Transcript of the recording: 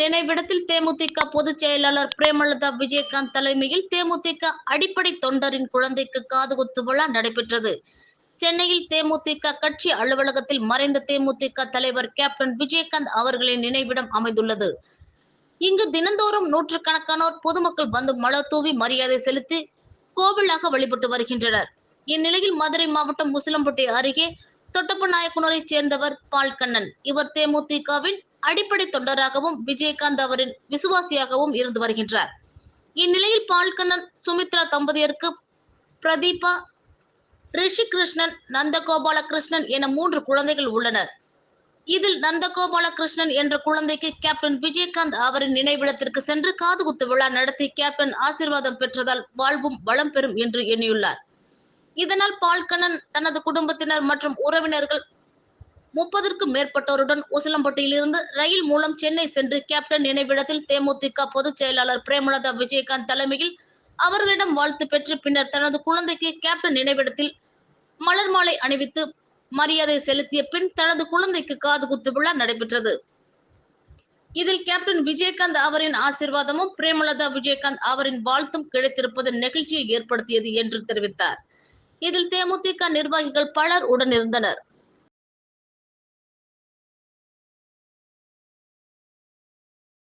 நினைவிடத்தில் தேமுதிக பொதுச் செயலாளர் பிரேமலதா விஜயகாந்த் தலைமையில் தேமுதிக அடிப்படை தொண்டரின் குழந்தைக்கு காதுகுத்து விழா நடைபெற்றது. சென்னையில் தேமுதிக கட்சி அலுவலகத்தில் மறைந்த தேமுதிக தலைவர் கேப்டன் விஜயகாந்த் அவர்களின் நினைவிடம் அமைந்துள்ளது. இங்கு தினந்தோறும் நூற்றுக்கணக்கானோர் பொதுமக்கள் வந்து மலர் தூவி மரியாதை செலுத்தி கோவிலாக வழிபட்டு வருகின்றனர். இந்நிலையில் மதுரை மாவட்டம் முசிலம்பட்டி அருகே தொட்டப்ப நாயக்குனரைச் சேர்ந்தவர் பால்கண்ணன். இவர் தேமுதிகவின் அடிப்படை தொண்டராகவும் விஜயகாந்த் அவரின் விசுவாசியாகவும் இருந்து வருகின்றார். இந்நிலையில் பால்கண்ணன் சுமித்ரா தம்பதியருக்கு பிரதீபா ரிஷி கிருஷ்ணன் நந்தகோபால கிருஷ்ணன் என மூன்று குழந்தைகள் உள்ளனர். இதில் நந்தகோபால கிருஷ்ணன் என்ற குழந்தைக்கு கேப்டன் விஜயகாந்த் அவரின் நினைவிடத்திற்கு சென்று காதுகுத்து விழா நடத்தி கேப்டன் ஆசீர்வாதம் பெற்றதால் வாழ்வும் வளம் பெறும் என்று எண்ணியுள்ளார். இதனால் பால்கண்ணன் தனது குடும்பத்தினர் மற்றும் உறவினர்கள் முப்பதற்கும் மேற்பட்டோருடன் உசிலம்பட்டியிலிருந்து ரயில் மூலம் சென்னை சென்று கேப்டன் நினைவிடத்தில் தேமுதிக பொதுச் செயலாளர் பிரேமலதா விஜயகாந்த் தலைமையில் அவர்களிடம் வாழ்த்து பெற்று பின்னர் தனது குழந்தைக்கு கேப்டன் நினைவிடத்தில் மலர் மாலை அணிவித்து மரியாதை செலுத்திய பின் தனது குழந்தைக்கு காது குத்து விழா நடைபெற்றது. இதில் கேப்டன் விஜயகாந்த் அவரின் ஆசீர்வாதமும் பிரேமலதா விஜயகாந்த் அவரின் வாழ்த்தும் கிடைத்திருப்பது நெகிழ்ச்சியை ஏற்படுத்தியது என்று தெரிவித்தார். இதில் தேமுதிக நிர்வாகிகள் பலர் உடனிருந்தனர்